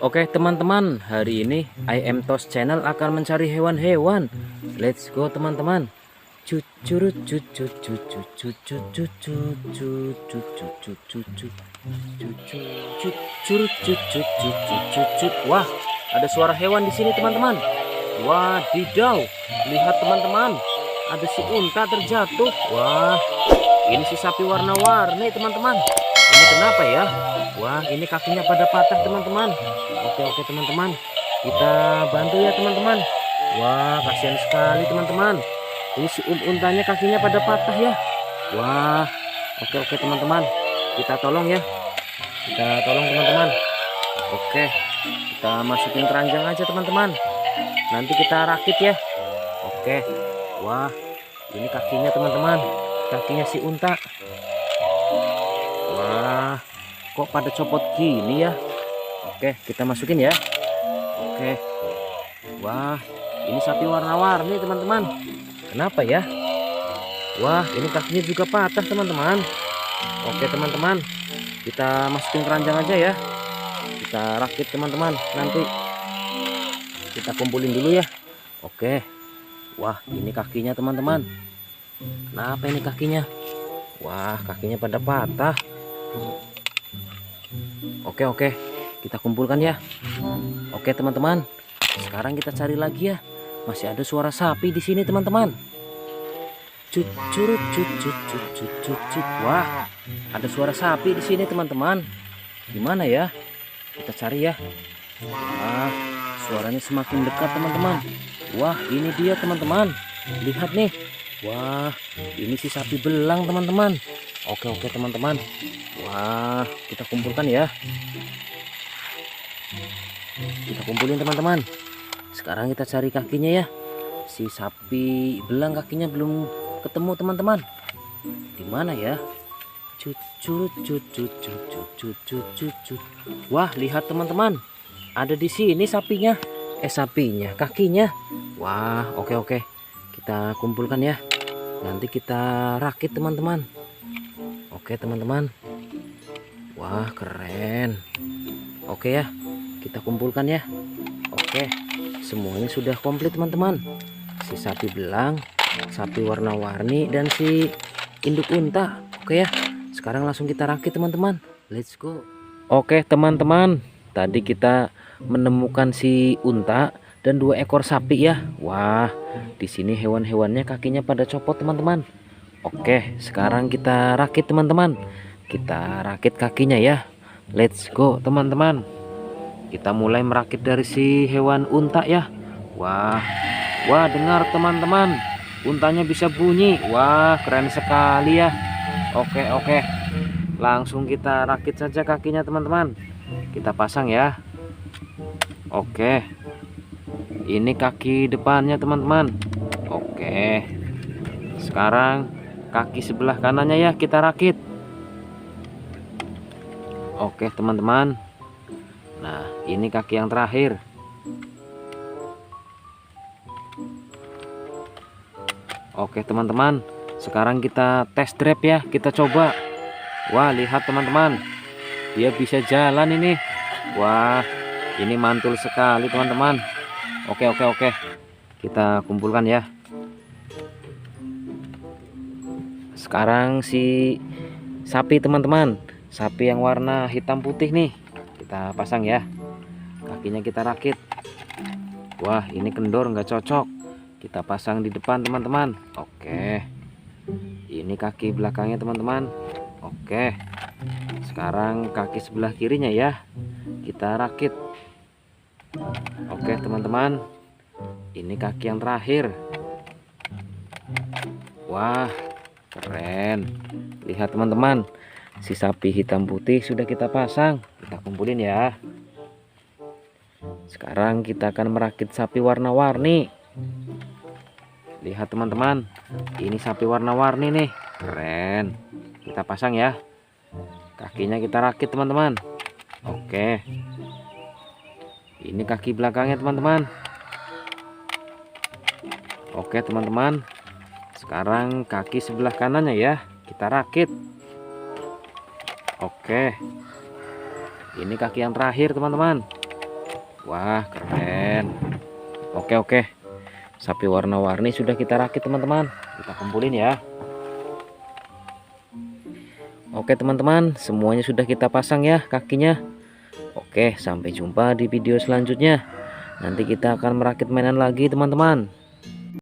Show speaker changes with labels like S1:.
S1: Oke teman-teman, hari ini I am Tos Channel akan mencari hewan-hewan. Let's go teman-teman. Cucurut cucut cucut cucut cucut cucut cucut cucut cucut Wah, ada suara hewan di sini teman-teman. Wadidaw, lihat teman-teman. Ada si unta terjatuh. Wah, ini si sapi warna-warni teman-teman. Kenapa ya? Wah, ini kakinya pada patah teman-teman. Oke oke teman-teman, kita bantu ya teman-teman. Wah, kasihan sekali teman-teman. Ini si un-untanya kakinya pada patah ya. Wah, oke oke teman-teman, kita tolong ya. Kita tolong teman-teman. Oke, kita masukin keranjang aja teman-teman. Nanti kita rakit ya. Oke, wah, ini kakinya teman-teman, kakinya si unta. Wah, kok pada copot gini ya? Oke, kita masukin ya. Oke. Wah, ini sapi warna-warni, teman-teman. Kenapa ya? Wah, ini kakinya juga patah, teman-teman. Oke, teman-teman. Kita masukin keranjang aja ya. Kita rakit, teman-teman. Nanti kita kumpulin dulu ya. Oke. Wah, ini kakinya, teman-teman. Kenapa ini kakinya? Wah, kakinya pada patah. Oke, oke. Kita kumpulkan ya. Oke teman-teman. Sekarang kita cari lagi ya. Masih ada suara sapi di sini teman-teman. Wah ada suara sapi di sini teman-teman. Gimana ya? Kita cari ya. Wah suaranya semakin dekat teman-teman. Wah ini dia teman-teman. Lihat nih. Wah ini si sapi belang teman-teman. Oke oke teman-teman wah kita kumpulkan ya. Kita kumpulin teman-teman. Sekarang kita cari kakinya ya. Si sapi belang kakinya belum ketemu teman-teman. Di mana ya? Cucut cucut cucut cucut cucut. Wah lihat teman-teman. Ada di sini sapinya. Eh sapinya kakinya. Wah oke oke. Kita kumpulkan ya. Nanti kita rakit teman-teman. Oke teman-teman wah keren. Oke ya kita kumpulkan ya. Oke semuanya sudah komplit teman-teman. Si sapi belang sapi warna-warni dan si induk unta. Oke ya sekarang langsung kita rakit teman-teman. Let's go. Oke teman-teman tadi kita menemukan si unta dan dua ekor sapi ya. Wah di sini hewan-hewannya kakinya pada copot teman-teman. Oke sekarang kita rakit teman-teman kita rakit kakinya ya. Let's go teman-teman. Kita mulai merakit dari si hewan unta ya. Wah wah dengar teman-teman. Untanya bisa bunyi. Wah keren sekali ya. Oke oke. Langsung kita rakit saja kakinya teman-teman. Kita pasang ya. Oke. Ini kaki depannya teman-teman. Oke. Sekarang kaki sebelah kanannya ya kita rakit oke teman-teman Nah, ini kaki yang terakhir. Oke, teman-teman. Sekarang kita tes drive ya, kita coba. Wah, lihat teman-teman. Dia bisa jalan ini. Wah, ini mantul sekali, teman-teman. Oke, oke, oke. Kita kumpulkan ya. Sekarang si sapi, teman-teman. Sapi yang warna hitam putih nih. Kita pasang ya. Kakinya kita rakit. Wah ini kendor nggak cocok. Kita pasang di depan teman-teman. Oke. Ini kaki belakangnya teman-teman. Oke. Sekarang kaki sebelah kirinya ya. Kita rakit. Oke teman-teman. Ini kaki yang terakhir. Wah keren. Lihat teman-teman si sapi hitam putih sudah kita pasang. Kita kumpulin ya. Sekarang kita akan merakit sapi warna-warni. Lihat teman-teman. Ini sapi warna-warni nih. Keren. Kita pasang ya. Kakinya kita rakit teman-teman. Oke. Ini kaki belakangnya teman-teman. Oke teman-teman. Sekarang kaki sebelah kanannya ya. Kita rakit Oke. Ini kaki yang terakhir teman-teman. Wah keren. Oke oke. Sapi warna-warni sudah kita rakit teman-teman. Kita kumpulin ya. Oke teman-teman. Semuanya sudah kita pasang ya kakinya. Oke sampai jumpa di video selanjutnya. Nanti kita akan merakit mainan lagi teman-teman